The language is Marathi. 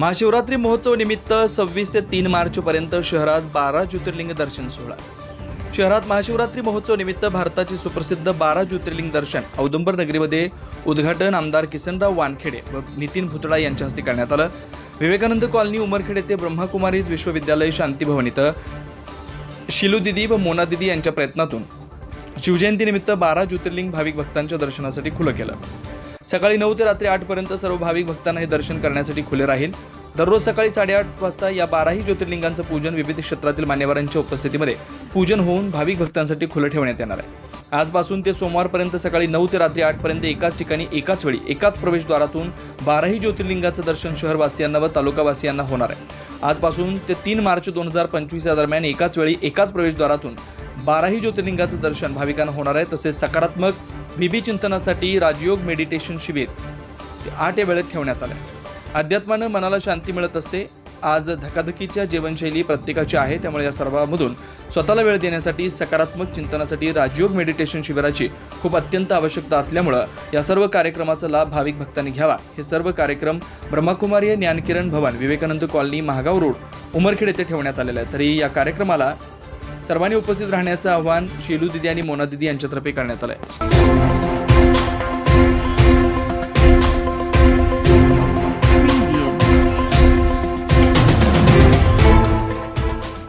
महाशिवरात्री महोत्सव निमित्त सव्वीस ते तीन मार्चपर्यंत शहरात बारा ज्योतिर्लिंग दर्शन सोहळा. शहरात महाशिवरात्री महोत्सव निमित्त भारताचे सुप्रसिद्ध बारा ज्योतिर्लिंग दर्शन औदुंबर नगरीमध्ये उद्घाटन आमदार किसनराव वानखेडे व नितीन भुतळा यांच्या हस्ते करण्यात आलं. विवेकानंद कॉलनी उमरखेड येथे ब्रह्माकुमारीज विश्वविद्यालय शांतीभवन इथं शिलू दिदी व मोना दिदी यांच्या प्रयत्नातून शिवजयंतीनिमित्त बारा ज्योतिर्लिंग भाविक भक्तांच्या दर्शनासाठी खुलं केलं. सकाळी नऊ ते रात्री आठपर्यंत सर्व भाविक भक्तांना हे दर्शन करण्यासाठी खुले राहील. दररोज सकाळी साडेआठ वाजता या बाराही ज्योतिर्लिंगांचं पूजन विविध क्षेत्रातील मान्यवरांच्या उपस्थितीमध्ये पूजन होऊन भाविक भक्तांसाठी खुलं ठेवण्यात येणार आहे. आजपासून ते सोमवारपर्यंत सकाळी नऊ ते रात्री आठपर्यंत एकाच ठिकाणी एकाच वेळी एकाच प्रवेशद्वारातून बाराही ज्योतिर्लिंगाचं दर्शन शहरवासियांना व तालुकावासियांना होणार आहे. आजपासून ते तीन मार्च दोन हजार पंचवीस या दरम्यान एकाच वेळी एकाच प्रवेशद्वारातून बाराही ज्योतिर्लिंगाचं दर्शन भाविकांना होणार आहे. तसेच सकारात्मक बीबी चिंतनासाठी राजयोग मेडिटेशन शिबिर. ते आठ या वेळेत ठेवण्यात आलं आहे अध्यात्मानं मनाला शांती मिळत असते. आज धकाधकीच्या जीवनशैली प्रत्येकाची आहे त्यामुळे या सर्वांमधून स्वतःला वेळ देण्यासाठी सकारात्मक चिंतनासाठी राजयोग मेडिटेशन शिबिराची खूप अत्यंत आवश्यकता असल्यामुळं या सर्व कार्यक्रमाचा लाभ भाविक भक्तांनी घ्यावा. हे सर्व कार्यक्रम ब्रह्मकुमारी ज्ञानकिरण भवन विवेकानंद कॉलनी महागाव रोड उमरखेड येथे ठेवण्यात आलेलं आहे तरी या कार्यक्रमाला सर्वांनी उपस्थित राहण्याचं आवाहन शेलू दिदी आणि मोना दिदी यांच्यातर्फे करण्यात आलं आहे